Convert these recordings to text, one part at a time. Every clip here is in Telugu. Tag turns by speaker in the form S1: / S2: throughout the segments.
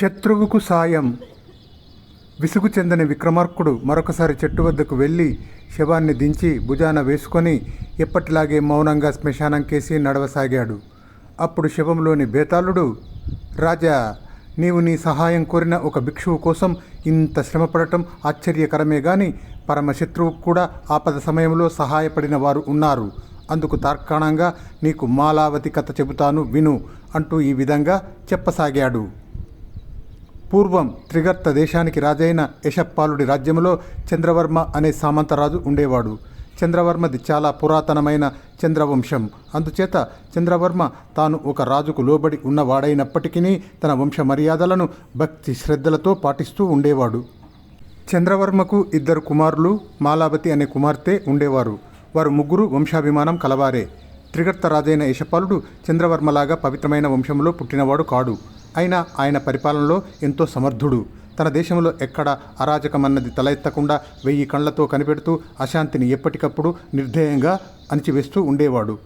S1: శత్రువుకు సాయం. విసుగు చెందని విక్రమార్కుడు మరొకసారి చెట్టు వద్దకు వెళ్ళి శవాన్ని దించి భుజాన వేసుకొని ఎప్పటిలాగే మౌనంగా శ్మశానం కేసి నడవసాగాడు. అప్పుడు శవంలోని బేతాళుడు రాజా నీవు నీ సహాయం కోరిన ఒక భిక్షువు కోసం ఇంత శ్రమపడటం ఆశ్చర్యకరమే గాని పరమశత్రువుకు కూడా ఆపద సమయంలో సహాయపడిన వారు ఉన్నారు. అందుకు తార్కాణంగా నీకు మాలావతి కథ చెబుతాను విను అంటూ ఈ విధంగా చెప్పసాగాడు. పూర్వం త్రిగర్త దేశానికి రాజైన యశపాలుడి రాజ్యంలో చంద్రవర్మ అనే సామంతరాజు ఉండేవాడు. చంద్రవర్మది చాలా పురాతనమైన చంద్రవంశం. అందుచేత చంద్రవర్మ తాను ఒక రాజుకు లోబడి ఉన్నవాడైనప్పటికీ తన వంశ మర్యాదలను భక్తి శ్రద్ధలతో పాటిస్తూ ఉండేవాడు. చంద్రవర్మకు ఇద్దరు కుమారులు మాలావతి అనే కుమార్తె ఉండేవారు. వారు ముగ్గురు వంశాభిమానం కలవారే. త్రిగర్త రాజైన యశపాలుడు చంద్రవర్మలాగా పవిత్రమైన వంశంలో పుట్టినవాడు కాడు. అయినా ఆయన పరిపాలనలో ఎంతో సమర్థుడు. తన దేశంలో ఎక్కడ అరాజకమన్నది తల ఎత్తకుండా వెయ్యి కళ్ళతో కనిపెడుతూ అశాంతిని ఎప్పటికప్పుడు నిర్ధేయంగా అణిచివేస్తూ ఉండేవాడు.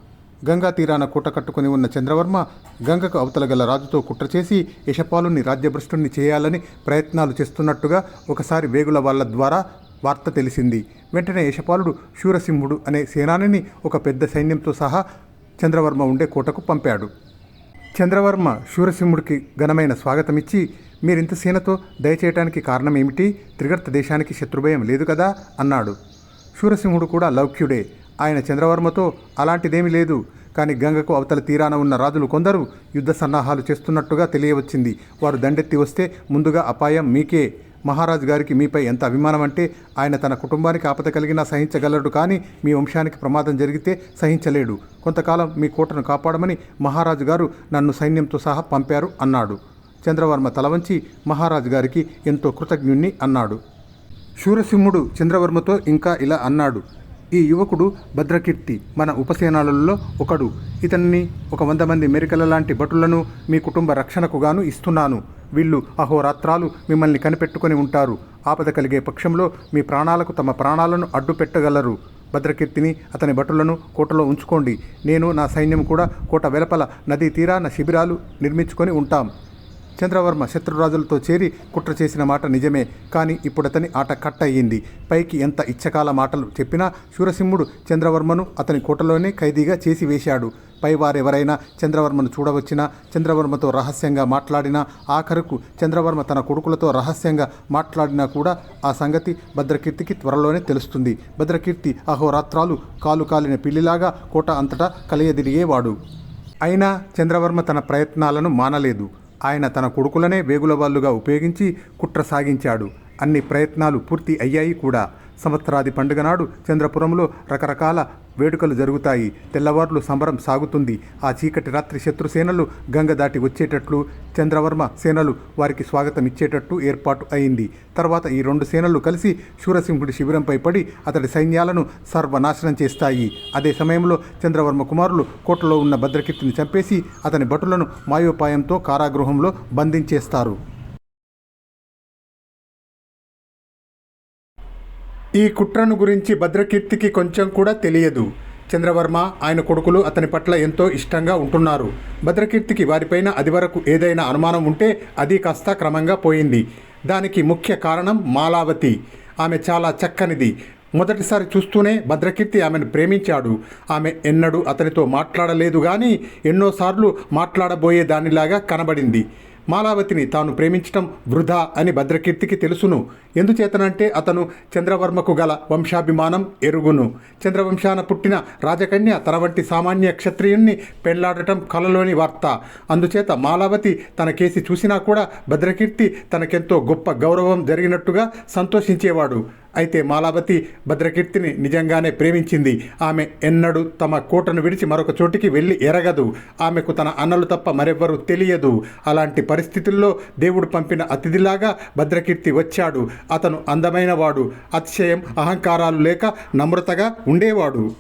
S1: గంగా తీరాన కూట కట్టుకుని ఉన్న చంద్రవర్మ గంగకు అవతల గల రాజుతో కుట్ర చేసి యశపాలుని రాజ్యభ్రష్టుని చేయాలని ప్రయత్నాలు చేస్తున్నట్టుగా ఒకసారి వేగుల వాళ్ళ ద్వారా వార్త తెలిసింది. వెంటనే యశపాలుడు శూరసింహుడు అనే సేనానిని ఒక పెద్ద సైన్యంతో సహా చంద్రవర్మ ఉండే కోటకు పంపాడు. చంద్రవర్మ శూరసింహుడికి ఘనమైన స్వాగతమిచ్చి మీరింత సేనతో దయచేయటానికి కారణం ఏమిటి త్రిగర్త దేశానికి శత్రుభయం లేదు కదా? అన్నాడు. శూరసింహుడు కూడా లౌక్యుడే. ఆయన చంద్రవర్మతో అలాంటిదేమీ లేదు. కానీ గంగకు అవతల తీరాన ఉన్న రాజులు కొందరు యుద్ధ సన్నాహాలు చేస్తున్నట్టుగా తెలియవచ్చింది. వారు దండెత్తి వస్తే ముందుగా అపాయం మీకే. మహారాజు గారికి మీపై ఎంత అభిమానం అంటే ఆయన తన కుటుంబానికి ఆపద కలిగినా సహించగలడు కానీ మీ వంశానికి ప్రమాదం జరిగితే సహించలేడు. కొంతకాలం మీ కోటను కాపాడమని మహారాజు గారు నన్ను సైన్యంతో సహా పంపారు అన్నాడు. చంద్రవర్మ తల వంచి మహారాజు గారికి ఎంతో కృతజ్ఞుణ్ణి అన్నాడు. శూరసింహుడు చంద్రవర్మతో ఇంకా ఇలా అన్నాడు. ఈ యువకుడు భద్రకీర్తి మన ఉపసేనాలలో ఒకడు. ఇతన్ని ఒక వంద మంది మెరికల లాంటి భటులను మీ కుటుంబ రక్షణకు గాను ఇస్తున్నాను. వీళ్ళు అహోరాత్రాలు మిమ్మల్ని కనిపెట్టుకొని ఉంటారు. ఆపద కలిగే పక్షంలో మీ ప్రాణాలకు తమ ప్రాణాలను అడ్డు పెట్టగలరు. భద్రకీర్తిని అతని భటులను కోటలో ఉంచుకోండి. నేను నా సైన్యం కూడా కోట వెలపల నదీ తీరాన శిబిరాలు నిర్మించుకొని ఉంటాం. చంద్రవర్మ శత్రురాజులతో చేరి కుట్ర చేసిన మాట నిజమే. కానీ ఇప్పుడు అతని ఆట కట్ అయ్యింది పైకి ఎంత ఇచ్చకాల మాటలు చెప్పినా శూరసింహుడు చంద్రవర్మను అతని కోటలోనే ఖైదీగా చేసి వేశాడు. పైవారెవరైనా చంద్రవర్మను చూడవచ్చినా చంద్రవర్మతో రహస్యంగా మాట్లాడినా ఆఖరుకు చంద్రవర్మ తన కొడుకులతో రహస్యంగా మాట్లాడినా కూడా ఆ సంగతి భద్రకీర్తికి త్వరలోనే తెలుస్తుంది. భద్రకీర్తి అహోరాత్రాలు కాలు కాలిన పిల్లిలాగా కోట అంతటా కలియదిరిగేవాడు అయినా చంద్రవర్మ తన ప్రయత్నాలను మానలేదు. ఆయన తన కొడుకులనే వేగులవాళ్ళుగా ఉపయోగించి కుట్ర సాగించాడు. అన్ని ప్రయత్నాలు పూర్తి అయ్యాయి కూడా. సంవత్సరాది పండుగ నాడు చంద్రపురంలో రకరకాల వేడుకలు జరుగుతాయి. తెల్లవార్లు సంబరం సాగుతుంది. ఆ చీకటి రాత్రి శత్రుసేనలు గంగ దాటి వచ్చేటట్లు చంద్రవర్మ సేనలు వారికి స్వాగతం ఇచ్చేటట్టు ఏర్పాటు అయింది. తర్వాత ఈ రెండు సేనలు కలిసి శూరసింహుడి శిబిరంపై పడి అతడి సైన్యాలను సర్వనాశనం చేస్తాయి. అదే సమయంలో చంద్రవర్మ కుమారులు కోటలో ఉన్న భద్రకీర్తిని చంపేసి అతని భటులను మాయోపాయంతో కారాగృహంలో బంధించేస్తారు. ఈ కుట్రను గురించి భద్రకీర్తికి కొంచెం కూడా తెలియదు. చంద్రవర్మ ఆయన కొడుకులు అతని పట్ల ఎంతో ఇష్టంగా ఉంటున్నారు. భద్రకీర్తికి వారిపైన అది వరకు ఏదైనా అనుమానం ఉంటే అది కాస్త క్రమంగా పోయింది. దానికి ముఖ్య కారణం మాలావతి. ఆమె చాలా చక్కనిది. మొదటిసారి చూస్తూనే భద్రకీర్తి ఆమెను ప్రేమించాడు. ఆమె ఎన్నడూ అతనితో మాట్లాడలేదు కానీ ఎన్నోసార్లు మాట్లాడబోయే దానిలాగా కనబడింది. మాలావతిని తాను ప్రేమించటం వృధా అని భద్రకీర్తికి తెలుసును. ఎందుచేతనంటే అతను చంద్రవర్మకు గల వంశాభిమానం ఎరుగును. చంద్రవంశాన పుట్టిన రాజకన్య తన వంటి సామాన్య క్షత్రియుణ్ణి పెళ్ళాడటం కలలోని వార్త. అందుచేత మాలావతి తన కేసి చూసినా కూడా భద్రకీర్తి తనకెంతో గొప్ప గౌరవం జరిగినట్టుగా సంతోషించేవాడు. అయితే మాలావతి భద్రకీర్తిని నిజంగానే ప్రేమించింది. ఆమె ఎన్నడూ తమ కోటను విడిచి మరొక చోటికి వెళ్ళి ఎరగదు. ఆమెకు తన అన్నలు తప్ప మరెవ్వరూ తెలియదు. అలాంటి పరిస్థితుల్లో దేవుడు పంపిన అతిథిలాగా భద్రకీర్తి వచ్చాడు. అతను అందమైనవాడు. అతిశయం అహంకారాలు లేక నమ్రతగా ఉండేవాడు.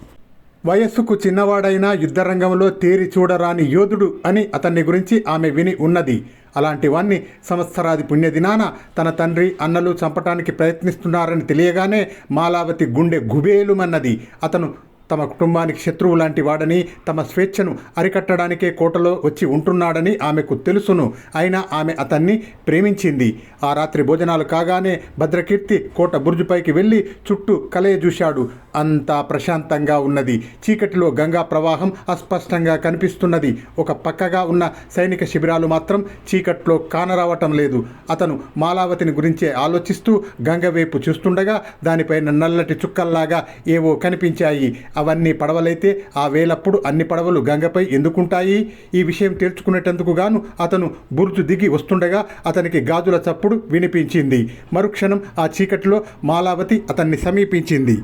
S1: వయస్సుకు చిన్నవాడైనా యుద్ధరంగంలో తేరి చూడరాని యోధుడు అని అతన్ని గురించి ఆమె విని ఉన్నది. అలాంటి వాణ్ణి సంవత్సరాది పుణ్యదినాన తన తండ్రి అన్నలు చంపటానికి ప్రయత్నిస్తున్నారని తెలియగానే మాలావతి గుండె గుబేలుమన్నది. అతను తమ కుటుంబానికి శత్రువు లాంటి వాడని తమ స్వేచ్ఛను అరికట్టడానికే కోటలో వచ్చి ఉంటున్నాడని ఆమెకు తెలుసును. అయినా ఆమె అతన్ని ప్రేమించింది. ఆ రాత్రి భోజనాలు కాగానే భద్రకీర్తి కోట బుర్జుపైకి వెళ్ళి చుట్టూ కలయ చూశాడు. అంతా ప్రశాంతంగా ఉన్నది. చీకటిలో గంగా ప్రవాహం అస్పష్టంగా కనిపిస్తున్నది. ఒక పక్కగా ఉన్న సైనిక శిబిరాలు మాత్రం చీకట్లో కానరావటం లేదు. అతను మాలావతిని గురించే ఆలోచిస్తూ గంగ వైపు చూస్తుండగా దానిపైన నల్లటి చుక్కల్లాగా ఏవో కనిపించాయి. అవన్నీ పడవలైతే ఆ వేలప్పుడు అన్ని పడవలు గంగపై ఎందుకుంటాయి? ఈ విషయం తేల్చుకునేటందుకు గాను అతను బురుజు దిగి వస్తుండగా అతనికి గాజుల చప్పుడు వినిపించింది. మరుక్షణం ఆ చీకటిలో మాలావతి అతన్ని సమీపించింది.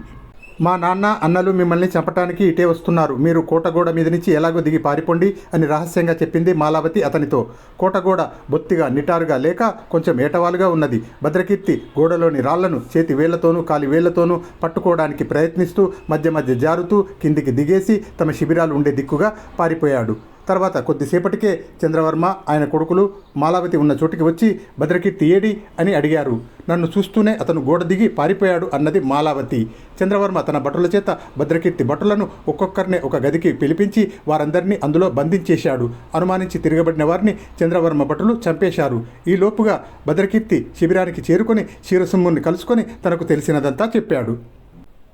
S1: మా నాన్న అన్నలు మిమ్మల్ని చంపటానికి ఇటే వస్తున్నారు. మీరు కోటగోడ మీద నుంచి ఎలాగో దిగి పారిపోండి అని రహస్యంగా చెప్పింది మాలావతి అతనితో. కోటగోడ బొత్తిగా నిటారుగా లేక కొంచెం ఏటవాలుగా ఉన్నది. భద్రకీర్తి గోడలోని రాళ్ళను చేతి వేళ్ళతోనూ కాలి వేళ్ళతోనూ పట్టుకోవడానికి ప్రయత్నిస్తూ మధ్య మధ్య జారుతూ కిందికి దిగేసి తమ శిబిరాలు ఉండే దిక్కుగా పారిపోయాడు. తర్వాత కొద్దిసేపటికే చంద్రవర్మ ఆయన కొడుకులు మాలావతి ఉన్న చోటికి వచ్చి భద్రకీర్తి ఏడి? అని అడిగారు. నన్ను చూస్తూనే అతను గోడ దిగి పారిపోయాడు అన్నది మాలావతి. చంద్రవర్మ తన భటుల చేత భద్రకీర్తి భటులను ఒక్కొక్కరిని ఒక గదికి పిలిపించి వారందరినీ అందులో బంధించేశాడు. అనుమానించి తిరగబడిన వారిని చంద్రవర్మ భటులు చంపేశారు. ఈ లోపుగా భద్రకీర్తి శిబిరానికి చేరుకొని క్షీరసింహుని కలుసుకొని తనకు తెలిసినదంతా చెప్పాడు.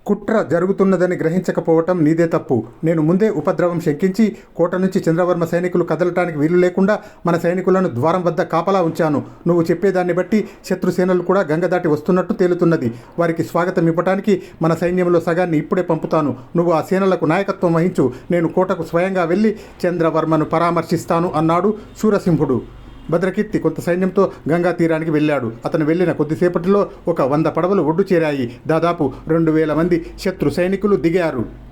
S1: కుట్ర జరుగుతున్నదని గ్రహించకపోవటం నీదే తప్పు. నేను ముందే ఉపద్రవం శంకించి కోట నుంచి చంద్రవర్మ సైనికులు కదలటానికి వీలు లేకుండా మన సైనికులను ద్వారం వద్ద కాపలా ఉంచాను. నువ్వు చెప్పేదాన్ని బట్టి శత్రుసేనలు కూడా గంగ దాటి వస్తున్నట్టు తేలుతున్నది. వారికి స్వాగతం ఇవ్వటానికి మన సైన్యంలో సగాన్ని ఇప్పుడే పంపుతాను. నువ్వు ఆ సేనలకు నాయకత్వం వహించు. నేను కోటకు స్వయంగా వెళ్ళి చంద్రవర్మను పరామర్శిస్తాను అన్నాడు శూరసింహుడు భద్రకీర్తి కొంత సైన్యంతో గంగా తీరానికి వెళ్ళాడు. అతను వెళ్ళిన కొద్దిసేపటిలో ఒక వంద పడవలు ఒడ్డు చేరాయి దాదాపు రెండు వేల మంది శత్రు సైనికులు దిగారు.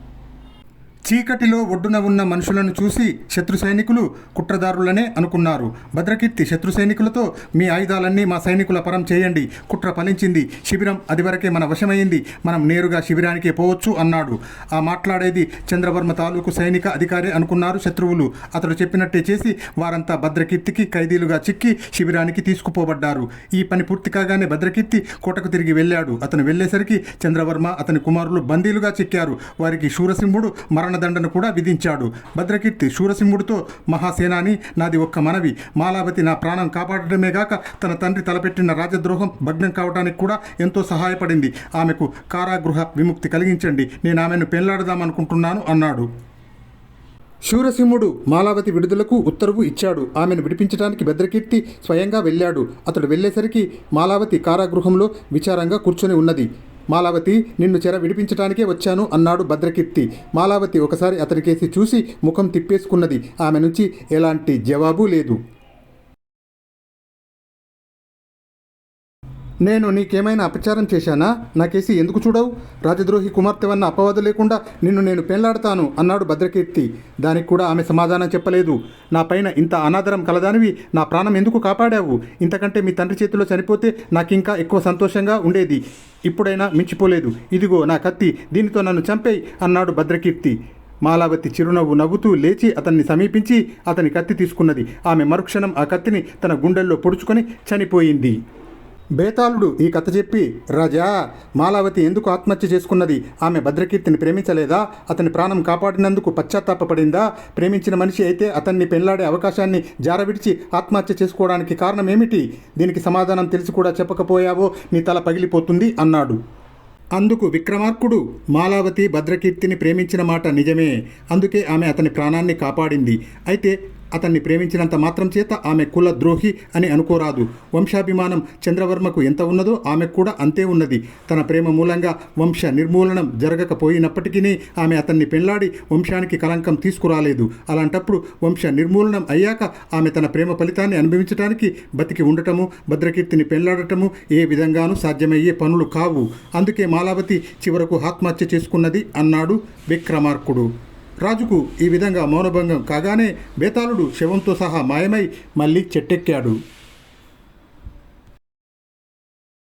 S1: చీకటిలో ఒడ్డున ఉన్న మనుషులను చూసి శత్రు సైనికులు కుట్రదారులనే అనుకున్నారు. భద్రకీర్తి శత్రు సైనికులతో మీ ఆయుధాలన్నీ మా సైనికుల పరం చేయండి. కుట్ర ఫలించింది. శిబిరం అదివరకే మన వశమైంది. మనం నేరుగా శిబిరానికే పోవచ్చు అన్నాడు. ఆ మాట్లాడేది చంద్రవర్మ తాలూకు సైనిక అధికారి అనుకున్నారు శత్రువులు. అతడు చెప్పినట్టే చేసి వారంతా భద్రకీర్తికి ఖైదీలుగా చిక్కి శిబిరానికి తీసుకుపోబడ్డారు. ఈ పని పూర్తి కాగానే భద్రకీర్తి కోటకు తిరిగి వెళ్ళాడు. అతను వెళ్ళేసరికి చంద్రవర్మ అతని కుమారులు బందీలుగా చిక్కారు. వారికి శూరసింహుడు మరణదండను కూడా విధించాడు. భద్రకీర్తి శూరసింహుడితో మహాసేనాని నాది ఒక్క మనవి. మాలావతి నా ప్రాణం కాపాడటమే గాక తన తండ్రి తలపెట్టిన రాజద్రోహం భగ్నం కావడానికి కూడా ఎంతో సహాయపడింది. ఆమెకు కారాగృహ విముక్తి కలిగించండి. నేను ఆమెను పెళ్ళాడదామనుకుంటున్నాను అన్నాడు. శూరసింహుడు మాలావతి విడుదలకు ఉత్తర్వు ఇచ్చాడు. ఆమెను విడిపించడానికి భద్రకీర్తి స్వయంగా వెళ్ళాడు. అతడు వెళ్ళేసరికి మాలావతి కారాగృహంలో విచారంగా కూర్చొని ఉన్నది. మాలావతి నిన్ను చెర విడిపించడానికే వచ్చాను అన్నాడు భద్రకీర్తి. మాలావతి ఒకసారి అతడికేసి చూసి ముఖం తిప్పేసుకున్నది. ఆమె నుంచి ఎలాంటి జవాబు లేదు. నేను నీకేమైనా అపచారం చేశానా? నాకేసి ఎందుకు చూడవు? రాజద్రోహి కుమార్తె వన్న అపవాదు లేకుండా నిన్ను నేను పెళ్ళాడతాను అన్నాడు భద్రకీర్తి. దానికి కూడా ఆమె సమాధానం చెప్పలేదు. నా పైన ఇంత అనాదరం కలదానివి నా ప్రాణం ఎందుకు కాపాడావు? ఇంతకంటే మీ తండ్రి చేతిలో చనిపోతే నాకింకా ఎక్కువ సంతోషంగా ఉండేది. ఇప్పుడైనా మించిపోలేదు. ఇదిగో నా కత్తి దీనితో నన్ను చంపేయి అన్నాడు భద్రకీర్తి. మాలావతి చిరునవ్వు నవ్వుతూ లేచి అతన్ని సమీపించి అతని కత్తి తీసుకున్నది. ఆమె మరుక్షణం ఆ కత్తిని తన గుండెల్లో పొడుచుకొని చనిపోయింది. బేతాళుడు ఈ కథ చెప్పి రాజా మాలావతి ఎందుకు ఆత్మహత్య చేసుకున్నది? ఆమె భద్రకీర్తిని ప్రేమించలేదా? అతని ప్రాణం కాపాడినందుకు పశ్చాత్తాపడిందా ప్రేమించిన మనిషి అయితే అతన్ని పెళ్ళాడే అవకాశాన్ని జారవిడిచి ఆత్మహత్య చేసుకోవడానికి కారణం ఏమిటి? దీనికి సమాధానం తెలిసి కూడా చెప్పకపోయావో నీ తల పగిలిపోతుంది అన్నాడు. అందుకు విక్రమార్కుడు మాలావతి భద్రకీర్తిని ప్రేమించిన మాట నిజమే. అందుకే ఆమె అతని ప్రాణాన్ని కాపాడింది. అయితే అతన్ని ప్రేమించినంత మాత్రం చేత ఆమె కుల ద్రోహి అని అనుకోరాదు. వంశాభిమానం చంద్రవర్మకు ఎంత ఉన్నదో ఆమెకు కూడా అంతే ఉన్నది. తన ప్రేమ మూలంగా వంశ నిర్మూలనం జరగకపోయినప్పటికీ ఆమె అతన్ని పెళ్ళాడి వంశానికి కలంకం తీసుకురాలేదు. అలాంటప్పుడు వంశ నిర్మూలనం అయ్యాక ఆమె తన ప్రేమ ఫలితాన్ని అనుభవించడానికి బతికి ఉండటము భద్రకీర్తిని పెళ్ళాడటము ఏ విధంగానూ సాధ్యమయ్యే పనులు కావు. అందుకే మాలావతి చివరకు ఆత్మహత్య చేసుకున్నది అన్నాడు విక్రమార్కుడు. రాజుకు ఈ విధంగా మౌనభంగం కాగానే బేతాళుడు శవంతో సహా మాయమై మళ్ళీ చెట్టెక్కాడు.